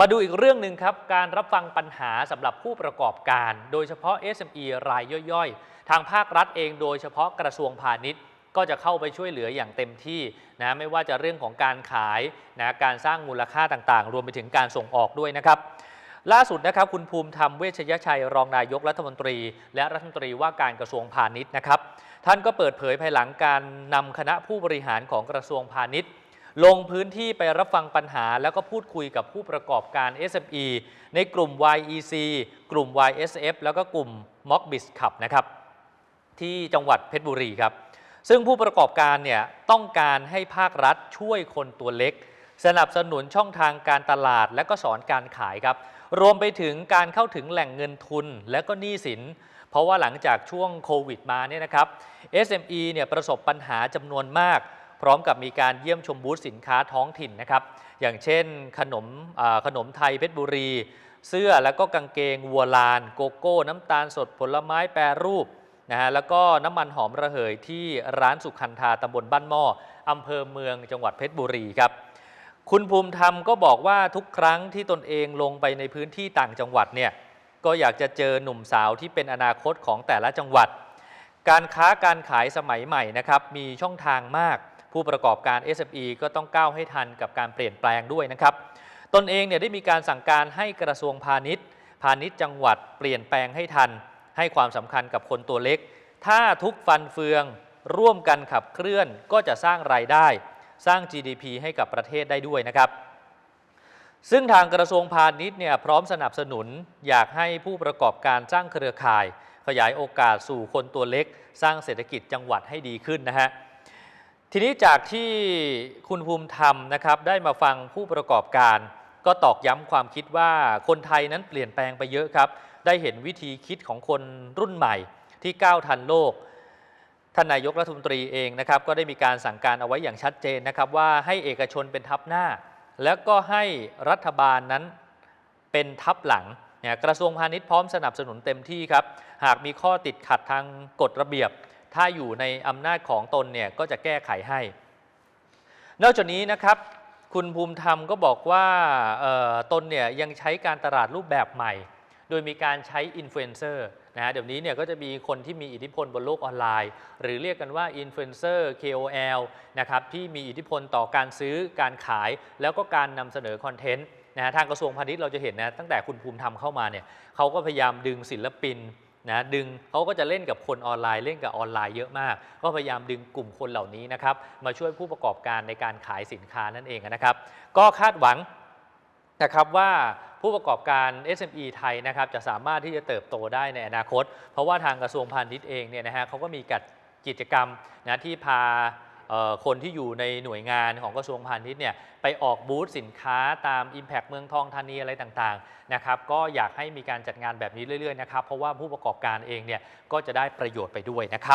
มาดูอีกเรื่องหนึ่งครับ การรับฟังปัญหาสำหรับผู้ประกอบการ โดยเฉพาะ SME รายย่อยๆ ทางภาครัฐเองโดยเฉพาะกระทรวงพาณิชย์ ก็จะเข้าไปช่วยเหลืออย่างเต็มที่นะไม่ว่าจะเรื่องของการขายนะการสร้างมูลค่าต่างๆ รวมไปถึงการส่งออกด้วยนะครับล่าสุดนะครับคุณภูมิธรรมเวชยชัยรองนายกรัฐมนตรี และรัฐมนตรีว่าการกระทรวงพาณิชย์นะครับ ท่านก็เปิดเผยภายหลังการนำคณะผู้บริหารของกระทรวงพาณิชย์ ลงพื้นที่ไปรับฟังปัญหา แล้วก็พูดคุยกับผู้ประกอบการ SME ในกลุ่ม YEC กลุ่ม YSF แล้วก็กลุ่ม m o c b i z ขับนะครับที่จังหวัดเพชรบุรีครับ ซึ่งผู้ประกอบการเนี่ยต้องการให้ภาครัฐช่วยคนตัวเล็ก สนับสนุนช่องทางการตลาดและก็สอนการขายครับ รวมไปถึงการเข้าถึงแหล่งเงินทุนและก็หนี้สิน เพราะว่าหลังจากช่วงโควิดมาเนี่ยนะครับ SME เนี่ยประสบปัญหาจำนวนมาก พร้อมกับมีการเยี่ยมชมบูธสินค้าท้องถิ่นนะครับ อย่างเช่นขนมขนมไทยเพชรบุรี เสื้อแล้วก็กางเกงวัวลาน โกโก้ น้ำตาลสดผลไม้แปรรูปนะฮะแล้วก็น้ำมันหอมระเหยที่ร้านสุขันธาตำบลบ้านหม้ออำเภอเมืองจังหวัดเพชรบุรีครับ คุณภูมิธรรมก็บอกว่าทุกครั้งที่ตนเองลงไปในพื้นที่ต่างจังหวัดเนี่ยก็อยากจะเจอหนุ่มสาวที่เป็นอนาคตของแต่ละจังหวัด การค้าการขายสมัยใหม่นะครับมีช่องทางมาก ผู้ประกอบการ SME ก็ต้องก้าวให้ทันกับการเปลี่ยนแปลงด้วยนะครับ ตนเองเนี่ยได้มีการสั่งการให้กระทรวงพาณิชย์ พาณิชย์จังหวัดเปลี่ยนแปลงให้ทัน ให้ความสำคัญกับคนตัวเล็ก ถ้าทุกฟันเฟืองร่วมกันขับเคลื่อนก็จะสร้างรายได้ สร้าง GDP ให้กับประเทศได้ด้วยนะครับ ซึ่งทางกระทรวงพาณิชย์เนี่ยพร้อมสนับสนุนอยากให้ผู้ประกอบการสร้างเครือข่าย ขยายโอกาสสู่คนตัวเล็ก สร้างเศรษฐกิจจังหวัดให้ดีขึ้นนะฮะ ทีนี้จากที่คุณภูมิธรรมนะครับได้มาฟังผู้ประกอบการ ก็ตอกย้ำความคิดว่าคนไทยนั้นเปลี่ยนแปลงไปเยอะครับ ได้เห็นวิธีคิดของคนรุ่นใหม่ที่ก้าวทันโลกท่านนายกรัฐมนตรีเองนะครับก็ได้มีการสั่งการเอาไว้อย่างชัดเจนนะครับว่าให้เอกชนเป็นทัพหน้า แล้วก็ให้รัฐบาลนั้นเป็นทัพหลังกระทรวงพาณิชย์พร้อมสนับสนุนเต็มที่ครับ หากมีข้อติดขัดทางกฎระเบียบ ถ้าอยู่ในอำนาจของตนเนี่ยก็จะแก้ไขให้ นอกจากนี้นะครับ คุณภูมิธรรมก็บอกว่าตนเนี่ยยังใช้การตลาดรูปแบบใหม่ โดยมีการใช้อินฟลูเอนเซอร์นะฮะเดี๋ยวนี้เนี่ยก็จะมีคนที่มีอิทธิพลบนโลกออนไลน์ หรือเรียกกันว่าอินฟลูเอนเซอร์ KOL นะครับที่มีอิทธิพลต่อการซื้อการขาย แล้วก็การนำเสนอคอนเทนต์นะฮะทางกระทรวงพาณิชย์เราจะเห็นนะตั้งแต่คุณภูมิธรรมเข้ามาเนี่ยเขาก็พยายามดึงศิลปิน นะดึงเขาก็จะเล่นกับคนออนไลน์เล่นกับออนไลน์เยอะมาก ก็พยายามดึงกลุ่มคนเหล่านี้นะครับมาช่วยผู้ประกอบการในการขายสินค้านั่นเองนะครับ ก็คาดหวังนะครับว่าผู้ประกอบการ SME ไทยนะครับจะสามารถที่จะเติบโตได้ในอนาคต เพราะว่าทางกระทรวงพาณิชย์เองเนี่ยนะฮะเขาก็มีกัดกิจกรรมนะที่พา คนที่อยู่ในหน่วยงานของกระทรวงพาณิชย์เนี่ยไปออกบูธสินค้าตาม Impact เมืองทองธานีอะไรต่างๆนะครับก็อยากให้มีการจัดงานแบบนี้เรื่อยๆนะครับเพราะว่าผู้ประกอบการเองเนี่ยก็จะได้ประโยชน์ไปด้วยนะครับ